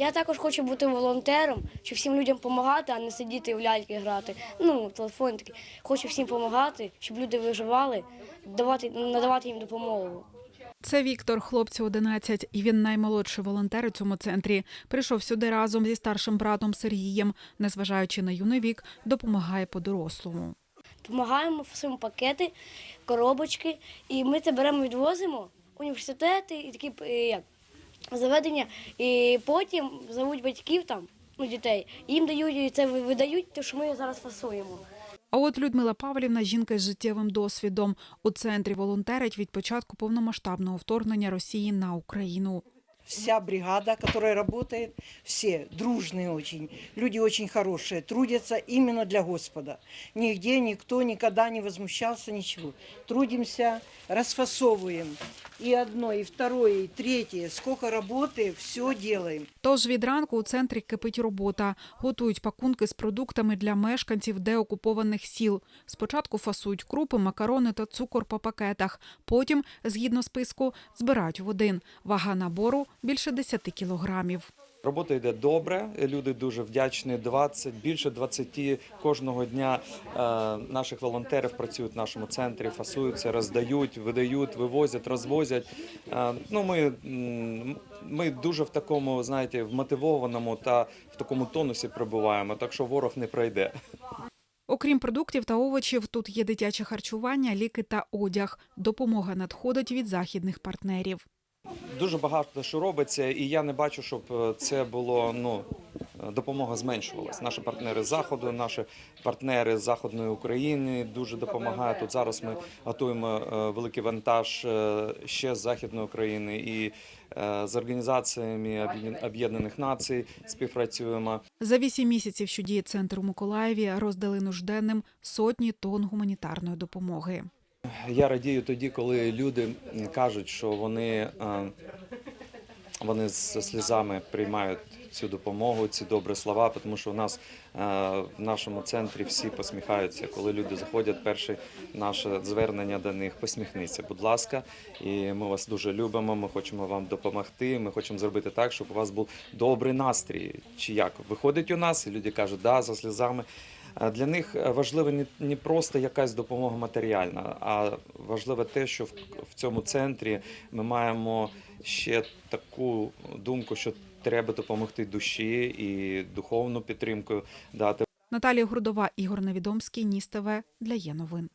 Я також хочу бути волонтером, щоб всім людям допомагати, а не сидіти в ляльки грати. Ну, телефон такий. Хочу всім допомагати, щоб люди виживали, давати, надавати їм допомогу. Це Віктор, хлопцю 11, і він наймолодший волонтер у цьому центрі. Прийшов сюди разом зі старшим братом Сергієм. Незважаючи на юний вік, допомагає по-дорослому. Допомагаємо всім пакети, коробочки, і ми це беремо, відвозимо університети і такі е, як, заведення. І потім зовуть батьків там, ну, дітей, їм дають це видають, те, що ми зараз фасуємо. А от Людмила Павлівна жінка з життєвим досвідом. У центрі волонтерить від початку повномасштабного вторгнення Росії на Україну. Вся бригада, которая работает, все дружные очень, люди очень хорошие, трудятся именно для Господа. Нигде никто никогда не возмущался, ничего. Трудимся, расфасовываем. И одно, і второе, і третє. Сколько роботи, все делаем. Тож від ранку у центрі кипить робота. Готують пакунки з продуктами для мешканців деокупованих сіл. Спочатку фасують крупи, макарони та цукор по пакетах. Потім, згідно списку, збирають в один. Вага набору більше 10 кілограмів. Робота йде добре. Люди дуже вдячні. 20, більше 20 кожного дня е, наших волонтерів працюють в нашому центрі, фасуються, роздають, видають, вивозять, розвозять. Е, ну, ми, ми дуже в такому, знаєте, вмотивованому та в такому тонусі перебуваємо, так що ворог не пройде. Окрім продуктів та овочів, тут є дитяче харчування, ліки та одяг. Допомога надходить від західних партнерів. Дуже багато що робиться, і я не бачу, щоб е, це було ну. Допомога зменшувалась. Наші партнери з заходу, наші партнери з західної України дуже допомагають. Тут зараз ми готуємо е, великий вантаж е, ще з західної України і з організаціями Об'єднаних Націй співпрацюємо. За вісім місяців, що діє центр у Миколаєві, роздали нужденним сотні тонн гуманітарної допомоги. Я радію тоді, коли люди кажуть, що вони, е, вони з сльозами приймають цю допомогу, ці добрі слова, тому що у нас е, в нашому центрі всі посміхаються. Коли люди заходять, перше наше звернення до них посміхніться, будь ласка, і ми вас дуже любимо. Ми хочемо вам допомогти. Ми хочемо зробити так, щоб у вас був добрий настрій. Чи як виходить у нас, і люди кажуть, да, за сльозами. Е, Для них важлива не, просто якась допомога матеріальна, а важливе те, що в, в цьому центрі ми маємо ще таку думку, що треба допомогти душі і духовну підтримку дати. Наталія Грудова, Ігор Невідомський, Ніс ТВ для є новин.